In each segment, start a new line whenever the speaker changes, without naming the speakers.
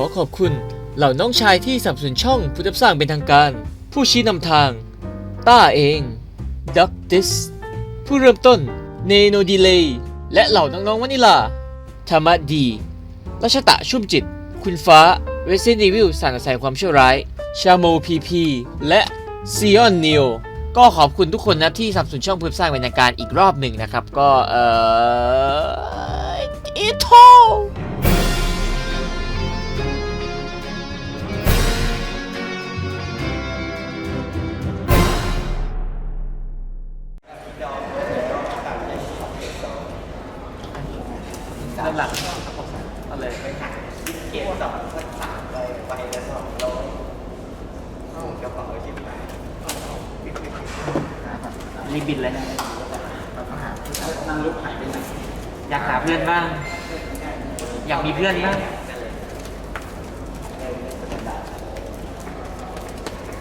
อขอบคุณเหล่าน้องชายที่สนับสนุนช่องพุทธสร้างเป็นทางการ ผู้ชี้นำทาง ต้าเองดักดิสผู้เริ่มต้นเนโนดีเลย์และเหล่าน้องๆวานิลาธรรมะดีรัชตะชุ่มจิต คุณฟ้าเวสเซน e วิลสารแสงความชั่วร้าย ชาโมพีพีและซีออนนิโอก็ขอบคุณทุกคนนะที่สนับสนุนช่องพุทธสร้างเป็นทางการอีกรอบหนึ่งนะครับ ก็เอ่ออีโท ด้านหลังเอาเลย
เกียรสองสักสามไปไปละสองร้อยเอากระเป๋าชิ้นไหน
รีบบินเลยนะ
นั่งลุกหายไปไหน
อยากหาเพื่อนบ้าง อยากมีเพื่อนบ้าง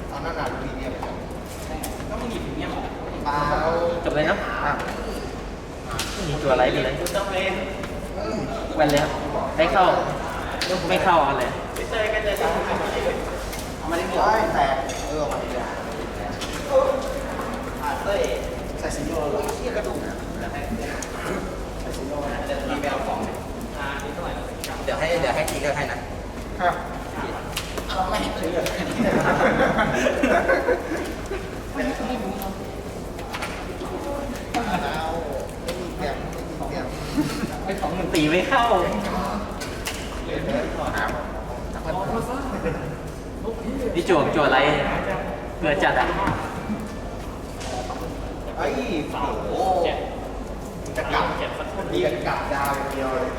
เอาหน้าหนาดูดีเนี่ยก็มึงหยิบอย่างเงี้ยเปล่า
จบเลยเนาะ
อะ
มีตัวอะไรดีเลย
ต้องเล่น
แวันเลยครับได้เข้าไม่เข้าเอาเลย
เจอกันเลยเอามาได้หมดแต่เออมาดีกว่าอาเต้ใส่ซิโยเหรอที่กระดูกนะใส่ซิโยนะเดี๋ยวมีแมวของเดี๋ยวให้เดี๋ยวให้ทีก็ให้นะครับเอาไม่เชื่อ
ไอ้ของ มันตีไม่เข้านี่จั่วจั่วอะไรเกิดจัดอะ
ไอ้โอ้จะกลับนี่จะกลับดาวอย่างเดียวเลย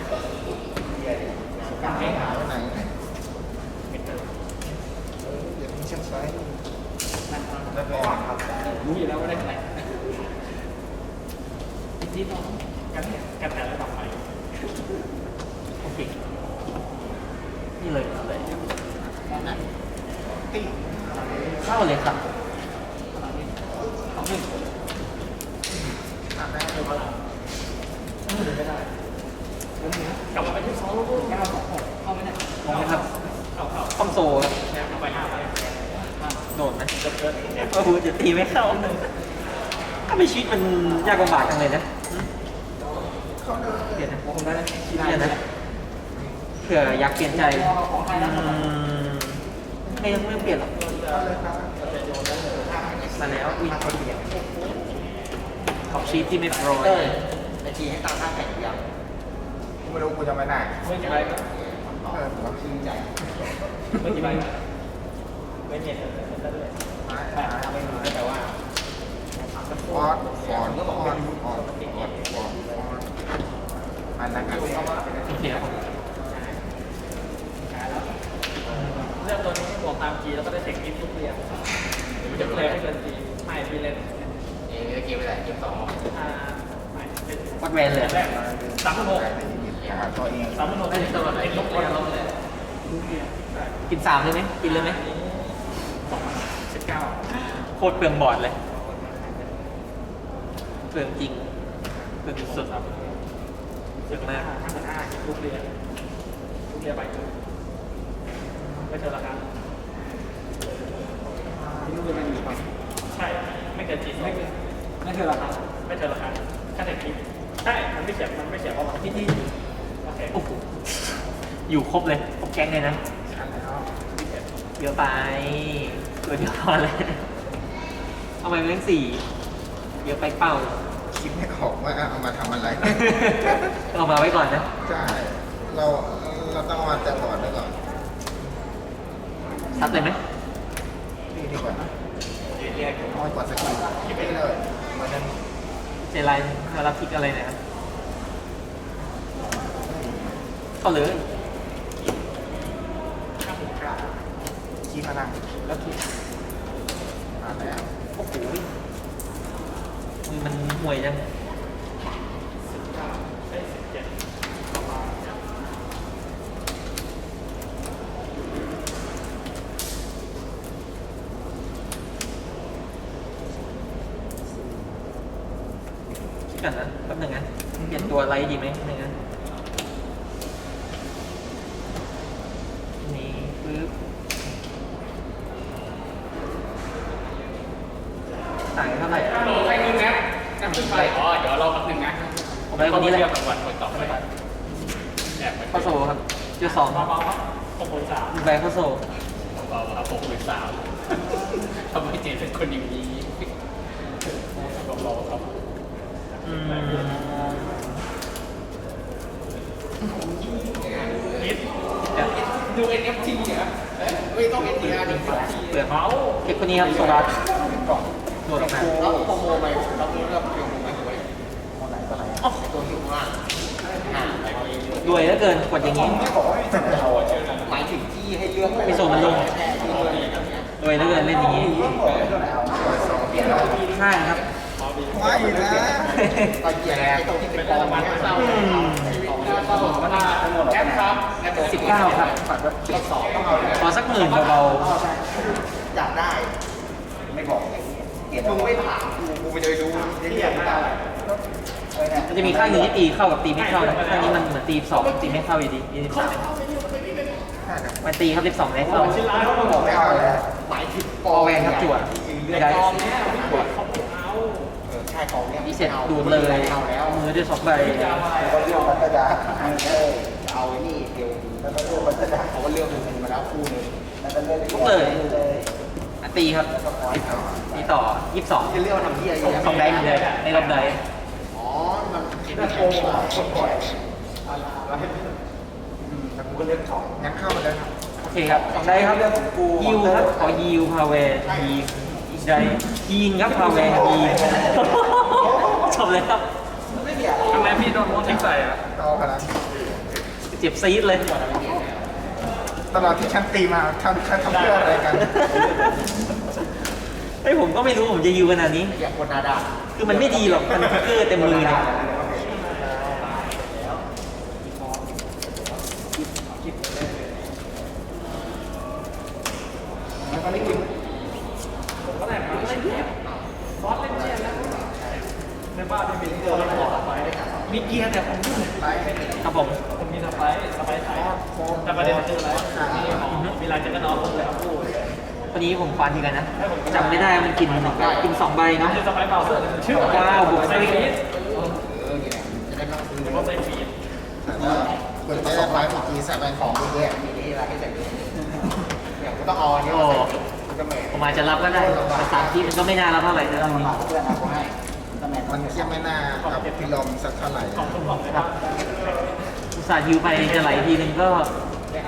กลับไม่หาไปไหนเดี๋ยวมีเชือกไซส์แล้วก็ครับ
รู้อยู่แล้วว่าได้เท่าไหร่ที่ต้องกันกันแต่ระดับไป
โอเค นี่เลยเอาเลย
ตี
เข้าเลยครับ
ของหนึ่ง
อ่านได้เลยว่า
กลับมาไปที่สองลูกเก้าสองหกเข้าไหมเนี่ย
มองไหมครับ
เข้าเข้า
คอมโซครับ
เนี่ยาไปห้าไป
โดดไหมโอ้โหจะตีไม่เข้าถ้าไม่ชิดมันยากลำบากจังเลยนะ ลี่ยนนะผมได้นะเปลี่ยนนะเผื่ออยากเปลี่ยนใจอืมไม่ไม่เปลี่ยนหรอกมาแล้วอุ้ยขอบชีทที่ไม่โปรย
เต้ยไอทีให้ตามท่าแข่งยังกูไม่รู้กูจะไปไหน
ไม่กี่ใบ
เออผมว่าพี่ใจ
ไม่กี่ใบไม่เจ็ดได้ด้วย
ไม่ไม่รู้แต่ว่าฟอร์ดฟอร์ดฟอร์ดฟอร์ดฟอร์ดฟอร์ดฟอร์ด อันนั้นก็
โอเคครับ
เรื่องตัวนี้บอกตามจีแล้วก็ได้เทคนิคทุกเรียนจะเพลย์ให้เกินจีไม่พี่เล่น
เองเกมไปไหนเกมสอง
อ่า
วัดแวนเลย
สามพันหก
หาตัวเอง
สามพันหกได้ตัวไหนลบคนลบเลย
กินสามเลยไหมกินเลยไหม
สิบเก้า
โคตรเปลืองบอร์ดเลยเปลืองจริงเปลืองสุดครับ เปลืองมาก
ห้าพันห้าทุกเรียนทุกเรียนไปไม่เจอราคาที่นู่นจะไม่มีครับใช่ ไม่เกินจีไม่เกินไม่เกินราคาไม่เกินราคาแค่แต่คลิปใช่ มันไม่เขียนมันไม่เขียนว่ามันที่ที่โอเค
โอ้โหอยู่ครบเลยครบแก๊งเลยนะเยอะไปตัวเดียวพอเลยเอาไปเป็นสี่เยอะไปเป้า
คิดไม่ออกว่าเอามาทำอะไร
เอามาไว้ก่อนนะ
ใช่ เราเราต้องมาแต่บอร์ดไว้ก่อน
ชัดเลยไหม
นี่ดีกว่าน้อยกว่าสกิลคิดไปเลยมันนั้น
เจไลน์มารับพิกอะไรเนะครับเข้าเลย
คีพลัง
แล้วคิด มวยนะก่อนนะแป๊บนึงนะเปลี่ยนตัวไลท์ดีไหมนึงนนี่ปึ๊บต่างเท่าไหร่ คนนี้เลย
เที่ยวกลางวันคนต่อไปแอบไป
เข้าโซครับเจอสอง
เบาๆครับหกหมื่นสาม
แบกเข้าโซ
เบาๆครับหกหมื่นสามทำไมเจนเป็นคนอย่างนี้เบาๆครับ
อืม
นิด
ดู NFT เนี่ยไม่ต้อง NTR ดิ
เปลือก
เมาส์
เก็บคนนี้ครับโซลัส โดดออกมา
แล้วโปรโมไปเราเลือกเพียงโมไม่ถูกไหมไหนตัวไหนตัวที่ข้างล่างอ่าไปเอาองเลย
รวยเหลือเกินกดอย่างนี้
หมายถึงที่ให้เลือก
ไม่ส่งมันลงรวยเหลือเกินเล่นอย่างนี้ใช่ครับ
ไม่นะก็แย่ตรงที่เป็นกองมันเศร้า
แอปครับ
สิบเก้าครับขอสักหมื่นเบา
อยากได้ ไม่บอกเดี๋ยว มึงไม่ถามกูกูไปเลยดูเรียกได้
ๆมันจะมีข้างหนึ่งที่ตีเข้ากับตีไม่เข้านะข้างนี้มันเหมือนตีสองตีไม่เข้าอยู่ดียี่สิบสามมันตีครับสิบสองไม่เข้า
ชิ้นร้านเขาบอก
ไม่เอาแล้วหมายถึง
ออแวนครับจั่วไม่ได้
กองเนี้ยไม่กดเขาเอา
ใช่ของเนี้ย
มีเสร็จดูดเลย
เอาแล้ว
มือด้วยสองใบ
ก็เลือกมันจะได้เอาไอ้นี่เดียวแล้วก็เลือกมันจะได้เขาก็เลือกมึงมาแล้วคู่นึงแล้วก็เลือก
ทุกเลยอะ ตีครับตีต่อยี่สิบสอง
จะเลือกทำที่อะไร
สองได้เหมือนเดิมในรอบใด
อ๋อ มันเป็นโกงอะคนปล่อยแต่กูก็เลือกสองงั้นเข้ามาเลยครับ
โอเคครับสองได้ครับยิวครับขอยิวพาเวยีอีกได้ยีนครับพาเวยีจบเลยครับ
ไม่เบียด
ทำไมพี่โดนโมทิ้งใส่อะ
ต่อพลัง
เจ็บซีดเลย
ตลอดที่ฉันตีมาทำฉันทำเพื่ออะไรกัน
ไอ้ยผมก็ไม่รู้ผมจะยิวขนาดนี้
เบียดคนนาดา
คือมันไม่ดีหรอก มันเกอร์เต็มมือเลย
แล้วก็ไม่กิน
ผมก็ได้มาเล่นเกมฟอสเล่นเกมแล้วในบ้านไม่มีเกมมีเกียร์แต่ผมไม่มี
ครับผม
ผมมีสไปร์สไปร์ถ่ายแต่ประเด็นคืออะไรมีลายจักรนอนผมเลยครับพูด
วันนี้ผมฟันทีกันนะจำไม่ได้มัน กินกินสองใบเนาะ
คือสไปร์เบราว์เซอร์ชื่อ
ว้าวบวก
ใส่ฟีด
เออเนี่ยจะได้ไม่ต้องซื้อ
หรือว่าใส่ฟีด
เปิดได้ไลฟ์เมื่อกี้ใส่ไปข
ข
อ
องงมึงเนี่ยมีนี่อะไรให้ใส่เนี่ยกูต้องเอาอันนี้
โอ้
มาใส่กูจะแหม่
ผมอาจจะรับก็ได้ภาษาที่มันก็ไม่น่ารับเท่าไหร่นะตอนนี้
เพื่อนเอาให้จะแหม่
มันเทียบไม่น่ากับพิลมสักเท่าไหร่
ของทุกของเลย
ค
ค
รั
รั
บบอุตส่าห์ยิวไปจะไหลทีนึงก็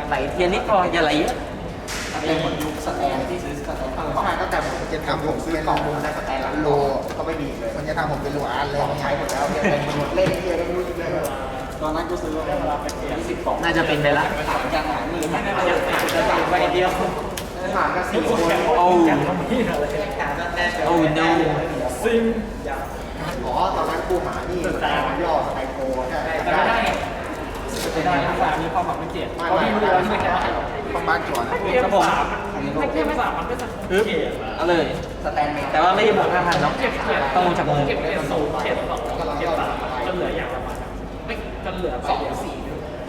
ไหลเทียนนิดพออย่าไหลเยอะ
เป็นคนยุคสแตนที่ซื้อส แต่ผม
จะทำผม
ซื้อ
เก
ล่องมูลได้สแตนหลังโลก็ไม่มีเลย
มันจะทำผมเป็นโลอาร์เลย
ใช้หมดแล้วเป็นหมดเล่นเกียร์ก็ไม่รู้เลยตอนนั้นกูซื้อได้เวลาเป็นสิบกล่อง
น่าจะเป็นไปละ
ถามยังหามือไม่ได้
จะจะสั่งใบเดียว
ถามก็สี่คน
โอ้
ย่างทำนี่อะไร
โอ้ no
ซิม
อ๋อตอนนั้นกูหานี่สแตนย่อสไตโคใช่
แต่ไม่ได้ไงไม่ได้ทั้งสามมีความหวังเป็นเจ็ดเพราะพี่รู้แล้วที่ไม่แค่ไหน
ต้องบ้านจั่วนะ
เกม สามมันเกมสามมันก็จะ
ปึ๊บ
เกียร์
เอาเลย
สแตนเมน
แต่ว่าไม่ได้บวกห้าพันเนาะ
เก็บเกียร์
ต้องลงจากมือ
เก็บเกียร์ศูนย์เก็บสองเก็บสามจนเหลืออย่างละมันไม่จนเหลือสองสี่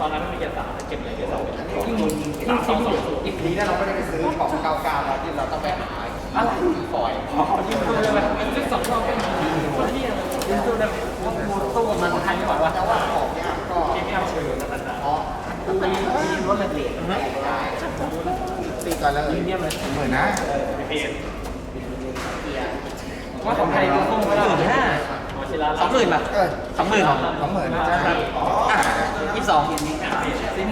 ตอนนั้นไม่มีเกียร์สามเก็บเหลือเกียร์สอง
ยิ่งมึงยิง
สามสองศูนย์
อีกทีนั้นเราไม่ได้ไปซื้อของเก้าเก้าแล้วที่เราต้องไปหาอะไรฟอย
ยิงตัวเลยแบบยิงสองรอบก็ยิงคนที่ยิงตัวแบบว่ามูตู้มันทันไม่ไหววะ
แต่ว่าของเนี่ยก็
เกมไม่เอาชื่อแล้วกันนะ
อ๋อตีตีรถละเอียดได้
ตี ก่อนเลย
เยี่ยมเลย
หมื่นนะ
เปลี่ยนว่าของไทยก็คง
ห
ไม่ได้
มื่นห้า
มาชิลา
สองหมื่นป่ะ
เออ
สองหมื่นเหรอ
สองหมื่นใช่
อะยี่สิบสอง
ซิม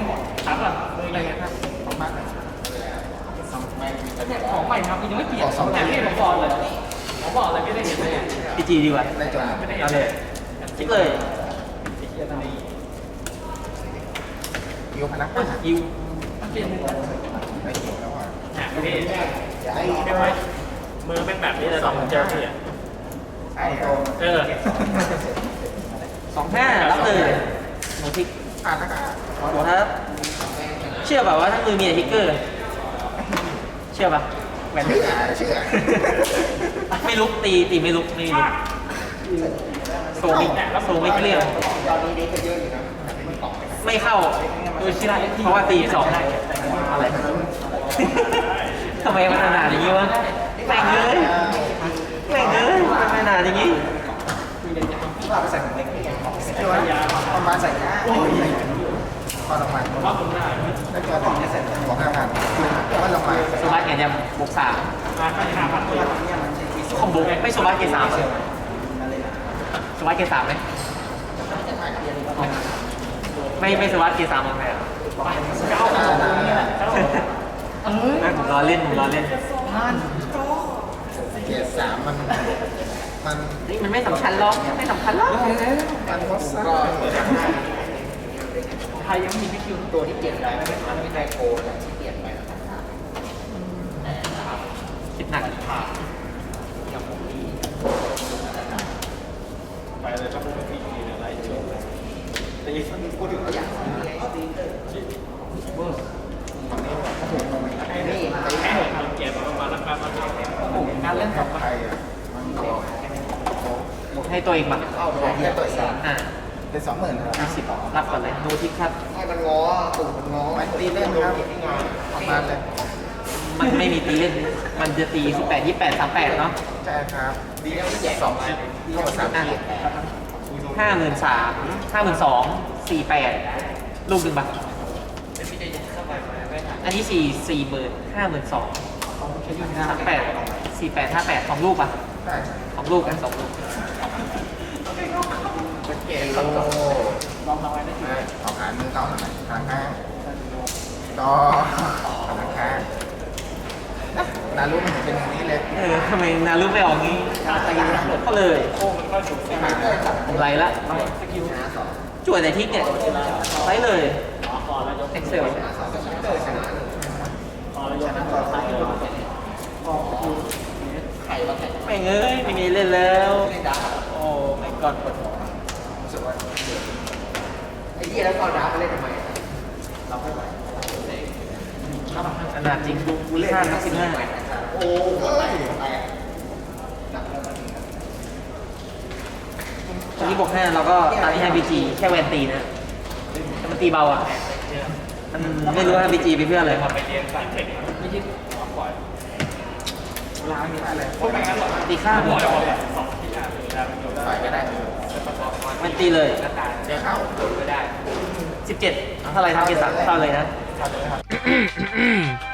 ถามก่อนมืออะไรกันครับ
ของบ้าน
ของใหม่ครับยังไม่เปลี่ยนสองแต่ที่ผมบอกเลยผมบอกเลยไม่ได้เห็นเลย
พีจีดีกว่า
ได้จั่ว
ไม่ได้เห็
เอา
น
เล
เลยย
คิดเลย
ยิวพนัก
ยิว
เปลี่ยน
ไม่เกี่ยวแล้วอะ
อะพี่
อย่าให้
ใช่ไหมมือเป็นแบบนี้เลยสองเจอพี่อะ
ไอ้
เออ
สองห้ารับเลยหนูทิก
อ่านแล้วก็
หนูครับ เชื่อป่ะว่าถ้ามือมีแต่ทิกเกอร์เชื่อป่ะแหวน
เชื่อเชื่อ
ไม่ลุกตีตีไม่ลุกไม่ลุกโซไม่โซไม่เกลี้ยง
ตอนนี้เด็กก็เยอะอยู่นะแต่ไม่มีกล่อง
ไม่เข้าเพราะว่าตีสองอะไร ทำไมมันขนาดอย่างนี้วะแม่งเลยแม่งเลยทำไมขนาดอย่างนี้
ว่าไปใส่ของเล็กนี่ไงของเซ
ช่วยประมาณใส่หน้าพอลงมาแล้วก็ถึงจะเสร็จบอกห้าพันว่าลงมา
สมาร์ทเกมยังบวกสาม
มาก็หาพันตัว
คอมโบไม่สมาร์ทเกมสามเหรอสมาร์ทเกมสามไหมไม่ไม่สมาร์ทเกมสามมั้งไหมอะ
เก้าพันตัวนี่แหละ
ไม่ผมรอเล่นผมรอเล่น
เกียร์สามมันมัน
นี่มันไม่สำคัญหรอกไม่สำคัญหรอก
มันก็สั้น
ไทยยังมีวิคิวตัวที่เปลี่ยนไปไม่เป็นมันไม่ได้โกนที่เปลี่ยนไปคิดหนัก
ไปเลยครับผมพี่อะไรช่วงแต่ยังพูดถึงอย่างนี่แค่ทำเกมประมาณละกันมัน
การเล่นของ
ไทยอะมันก็
บวก ให้ตัวเองมา
เข้าไปแค่ตัวสาม
อ่า
เป็นสองหมื่นครับ
สิบรับก่อนเลยดูทิกครับ
ให้มันง้อตุ่มมันง้อมันตีเล่นครับประมาณเลย
มันไม่มีตีเล่นมันจะตี18 28 38เนาะ
ใช่ครับดีแล้วที่สองเข้ามาสามที
ห้าหมื่นสามห้าหมื่นสองสี่แปดลูกหนึ่งบาทอันนี้สี่สี่หมื่นห้าหมื่นสองสามแปดสี่แปดห้าแปดสองลูกป่ะ
ใช่
สองลูกกันสองลูก
เกโล
ลองทำไว้ได้
เอาขามือเขาหน่อยขาข้างต่อขาข้างนารุมันเป็นอย่างนี้เลย
เออทำไมนารุไม่ออกงี้ก็เลย
โค้งมันก็สูงสิบ
ไรละ
สกิล
จวดแต่ทิกเนี่ยไรเลย
คอแล้วยก
เอ็กเซล
คอแล้วยกนั่งต่อซ้ายขึ้นมาคอสกิล
แม่งเอ้ยไม่มีเล่นแล้ว โอ้ไม่กอดปวดหัว
ไอ้ที่แล้วก็ดับเล่นทำไมเราไม่ไหว
ขนาดจริงมีค่าทักสิบห้า
โอ้ย
ตอนนี้บวกห้าเราก็ตอนนี้ให้บีจีแค่แวนตีนะแต่มันตีเบาอะมันไม่รู้ว่าบีจีไปเพื่ออะไร
ไปเรียนสายเทคไม่ใช่ปล่อย
ล้างมีอะไร
พวกนั้นหรอ
ตีข้าม
ปล่อยสองที่อะแล้วมันอยู่ได้
ใส่ก็ได้
มันตีเลย
เดี๋ยวเข้า
17เท่าไหรทำเกียร์สามเท่าเลยนะ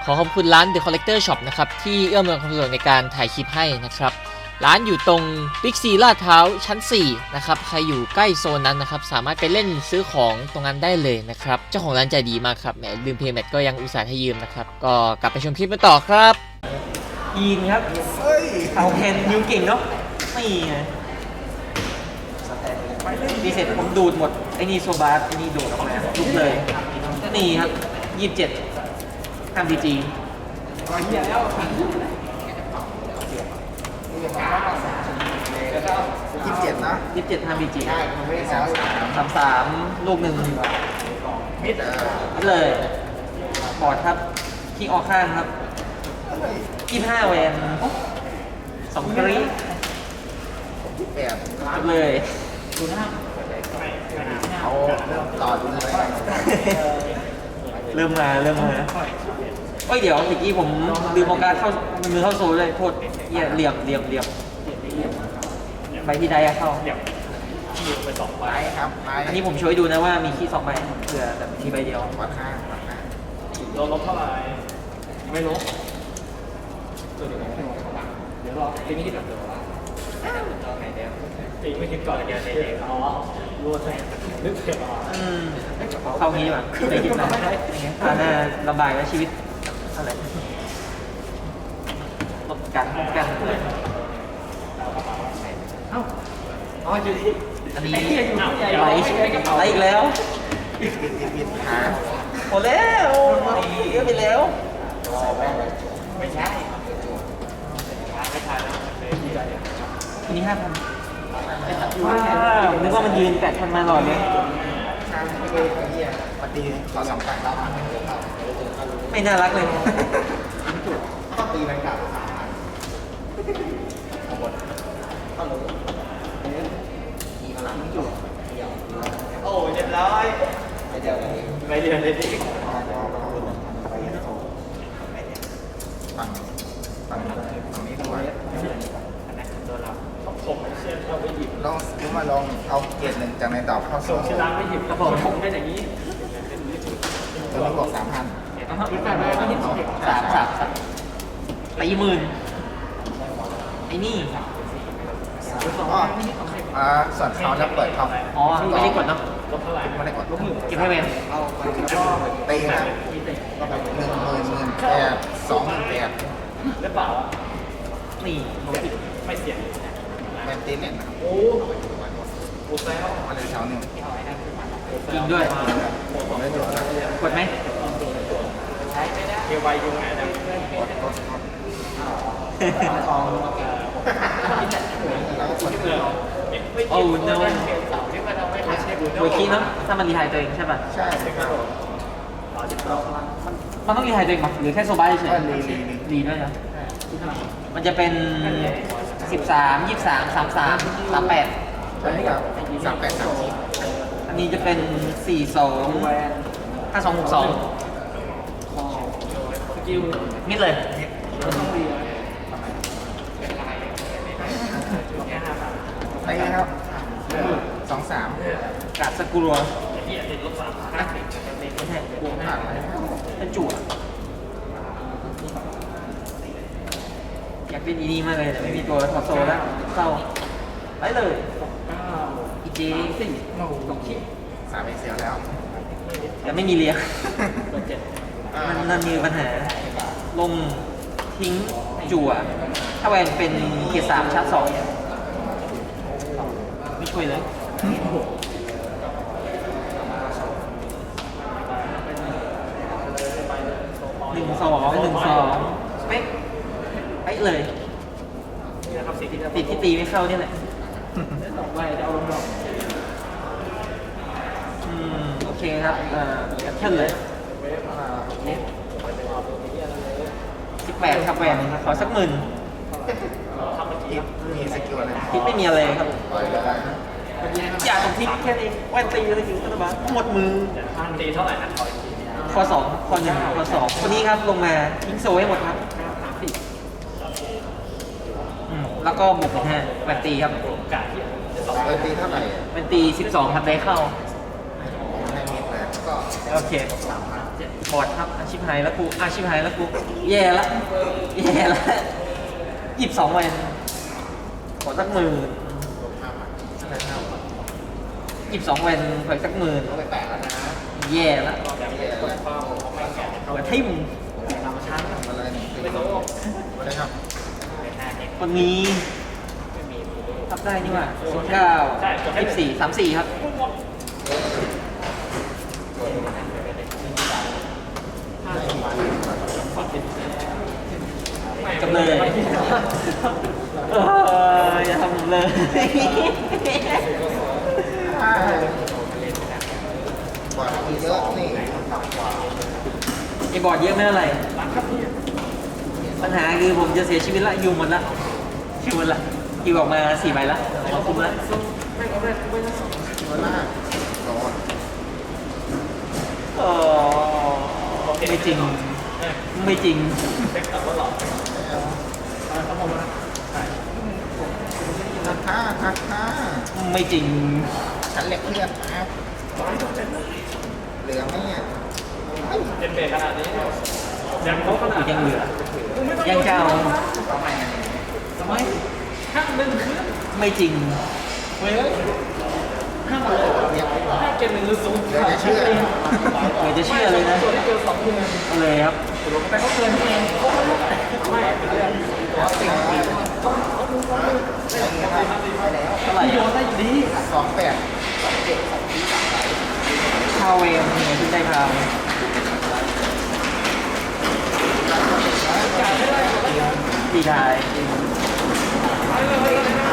ขอขอบคุณร้าน The Collector Shop นะครับ ที่เอื้อมหน่วยความสะดวกในการถ่ายคลิปให้นะครับ ร้านอยู่ตรงบิ๊กซีลาดพร้าวชั้น 4 นะครับ ใครอยู่ใกล้โซนนั้นนะครับ สามารถไปเล่นซื้อของตรงนั้นได้เลยนะครับ เจ้าของร้านใจดีมากครับ แหมลืมเพย์แมทก็ยังอุตส่าห์ให้ยืมนะครับ ก็กลับไปชมคลิปกันต่อครับ
ยีนครับ
เฮ้ย
เอาเพนยูเก่งเนาะนี่ไง ดีเสร็จผมดูดหมด ไอ้นี่โซบาสไอ้นี่ดูดออกมาลุกเลยนี่ครับยี่สิบเจ็ดห้ามดีจี
ยี่สิบเจ็ดนะ
ยี่สิบเจ็ดห้ามดีจี
ใช่มันไม่ได้สามสาม
สามสามลูกหนึ่ง
มิดเออ
นี่เลยบอร์ดครับคิกออกข้างครับยี่ห้าแวนสองกรีด
แบบ
จบเลย
เอาเริ่มต่อดูเลย
เริ่มมาเริ่มมาเอ้ยเดี๋ยวเมื่อกี้ผมลืมโอกาสเข้ามือเข้าโซนเลยโทษเหี้ยเหลี่ยมเหลี่ยมเหลี่ยมใบที่ได้อะเข้า
ยิงไปสองใบ
ไปครับไป
อันนี้ผมช่วยดูนะว่ามีขี้สองใบเผื่อแต่มีใบเดียว
วัดข้างวัดข้าง
โดนลบเท่าไหร่ไม่ลบเดี๋ยวรอทีนี้ที่แบบเดี๋ยว ตีไม่คิดก่อนเดี๋ยเดี๋ยอ๋อรู้ใช่นึกเสียอ๋อ
อืมเข้างี้ดีกว่าไม่คิดนะอ่าน่าระบายว่าชีวิตอะไรลดกันกันเอ้าอ๋ออยู่ที่อันนี้ไหลไหลอีกแล้ว
ปิดปิดปิดหา
หมดแล้วเยอะไปแล้ว
ไม่ใช่ไม่ทันแล้วเลยที่ ไหน
ทีนี้ห้าพันว้าวนึกว่ามันยืนแปดพันมาหลอดเลย
ข้างไม่เคยไอ้เหี้ยปฏิต่อสองฝั่งแล้ว
ไม่น่ารักเลย
ก็ตีมันกลับสามพันเอาหมดเข้าหนูทีพลังจุดเดียว
โอ้เรียบร้อย
ไปเดียวกัน
ไม่เรียนเลยดิ
พอพอพอไปโซ่ฝั่งฝั่งฝั่งนี้ด้วย
ผมเชื่อเราไปหยิบ
ลองสกิลมาลองเอาเกียรหนึ่งจากในดอกเข้า
ส่
สู่
งชิลาไม่หยิบกระผมผมได้อย่างนี้
ตัวนี้บวกสามพัน
คิดแบบไม่หยิบ
สามสามสามตีหมื่นไอ้นี่
อ๋ออ่าส่วนเขาจะเปิดท็อป
อ๋อไม่ได้กดเนาะ
ลบเท่าไหร่
ไม่ได้กด
เก็บให้เวน
ตีนะหนึ่งหมื่นหมื่นแปดสองหมื่นแปด
หรือเปล่า
นี่
ไม่เสี่ยง
แมนตีเนี่ย
โอ้โหแซว
มาเลยเช้าหนึ่ง
ยิงด้วย
ผมได้ดูแล้ว
กดไหม
เกี่ยวใบยุงไงนะ
กดกดกดทองแล้วก็กด
โอ้ no โดยคีย์เนาะถ้ามันรีไทายตัวเองใช่ป่ะ
ใช่ครับ
มันต้องรีไทายตัวเองป่ะหรือแค่โซบายเฉย
ก็รีรีรี
รีด้วยนะมันจะเป็น 13 23 33 38
ใช่ครับสามแปดสามสิบ
อันนี้จะเป็น42 5262
สกิล
มิดเลย
ไปไงครับสองสาม
กาดสกุลัว
ที่ติดลบสามห้าสิบ
ไม่ใช่
ผ่านไป
เป็นจั่ว อยากเล่นอีนี่มากเลยแต่ไม่มีตัวถอดโซลแล้วเศร้าไปเลย
เก้า
อีเจ
สี่สองชิ้น
สามเอเซียแล้ว
แต่ไม่มีเลี้ยง
เปิดเจ็ด
มันมันมีปัญหา ลงทิ้งจั่ว ถ้าแวนเป็นเกียร์สามชาร์จสองเนี่ยไม่ช่วยเลยหนึ่งสองหนึ่งสองเป๊ะเป๊ะเลย
นี่นะครับสิ่งที่
ติดที่ตีไม่เข้าเนี่ยแหละ
ต่อไปจะเอาลงดอก
อืมโอเคครับเอ่อแคปชั่นเลยสิบแปดครับแหวนขอสักหมื่น
อีกมีสกิลอะไร
ทิปไม่มีอะไรครับ
ปล่อยเลย
อย่าตรงทิปแค่นี้แว่นตีเลยถึงกันมาหมดมือ
ตีเท่าไหร่นะขออีกที
ข้อสองข้อหนึ่งข้อสองคนนี้ครับลงมาทิ้งโซให้หมดครับ
สามสี่
อืม แล้วก็บวกเป็นห้าแวนตีครับ
กาที่จะสอง
เลยตีเท่าไหร่
แวนตีสิบสองครับได้เข้า
ให้มิดเลยก็
โอเคบอดครับอาชีพไฮแล้วกูอาชีพไฮแล้วกูแย่ละแย่ละหยิบสองแวนขอสักหมื่น
อะไรเท่า
หยิบสองแวนขออีกสักหมื่น
ต้องไปแปะแล้วนะ
แย่ละ
เยอะแล้ว
เอาไปทิม
มาเลยไม่โตมาเลยครับ
คนนี้ทับได้นี่หว่าสิบเก้ายี่สิบสี่สามสี่ครับจำเลยเอออย่าทำผมเลย
บอดมีเยอะนี่
ไอ้บอร์ดเยอะไม่เท่าไหร่ ปัญหาคือผมจะเสียชีวิตละอยู่หมดละอยู่หมดละอยู่ออกมาสี่ใบละขอบคุณละ
ตัวหน้าโดน
โอ้ไม่จริง ไม่จริง
เช็คตัดว่าหลอกเขาบอกว่า
ทักท่าทักท่า
ไม่จริง
ฉันเล็กเลือดครับเหลือไหมเนี่ย
เจ็ดเบรขนาดนี้ ยังเขาขนาด
ยังเหลือยังเจ้า
ทำไมอะ
ทำไมห้ามหนึ่งคือ
ไม่จริง
เว้ยห้ามเลย
เรียก
ห้ามเกณฑ์หนึ่งหรือศูนย์
เดี๋ยวจะเชื่อ
เดี๋ยวจะเชื่อเลยนะ
ตัวที่เกินสองเดือน
เอาเลยครับ
แต่เขาเกินเองเขาไม่รู้ไม่เป็นเรื่อง
ตัวติ่ง
เท่าไหร่
โยนได้อยู่ดี
สองแปด
พาวเวลเนี่ยขึ้นได้พาวดีทา ยเท่าย